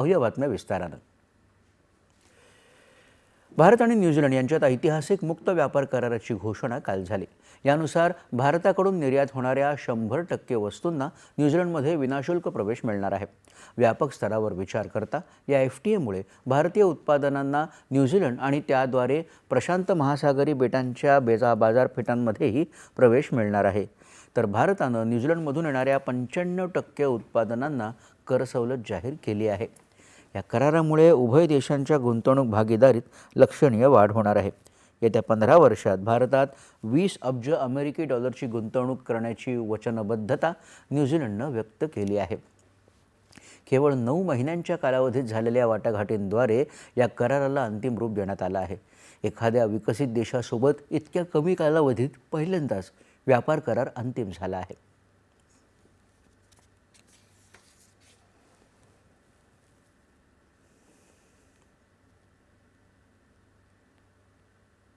अहूया बातम्या विस्तारानं. भारत आणि न्यूझीलंड यांच्यात ऐतिहासिक मुक्त व्यापार कराराची घोषणा काल झाली. यानुसार भारताकडून निर्यात होणाऱ्या शंभर टक्के वस्तूंना न्यूझीलंडमध्ये विनाशुल्क प्रवेश मिळणार आहे. व्यापक स्तरावर विचार करता या एफ टी एमुळे भारतीय उत्पादनांना न्यूझीलंड आणि त्याद्वारे प्रशांत महासागरी बेटांच्या बेजा बाजारपेठांमध्येही प्रवेश मिळणार आहे. तर भारतानं न्यूझीलंडमधून येणाऱ्या पंच्याण्णव टक्के उत्पादनांना कर सवलत जाहीर केली आहे. या करारामुळे उभय देशांच्या गुंतवणूक भागीदारीत लक्षणीय वाढ होणार आहे. येत्या पंधरा वर्षात भारतात वीस अब्ज अमेरिकी डॉलरची गुंतवणूक करण्याची वचनबद्धता न्यूझीलंडनं व्यक्त केली आहे. केवळ नऊ महिन्यांच्या कालावधीत झालेल्या वाटाघाटींद्वारे या कराराला अंतिम रूप देण्यात आलं आहे. एखाद्या विकसित देशासोबत इतक्या कमी कालावधीत पहिल्यांदाच व्यापार करार अंतिम झाला आहे.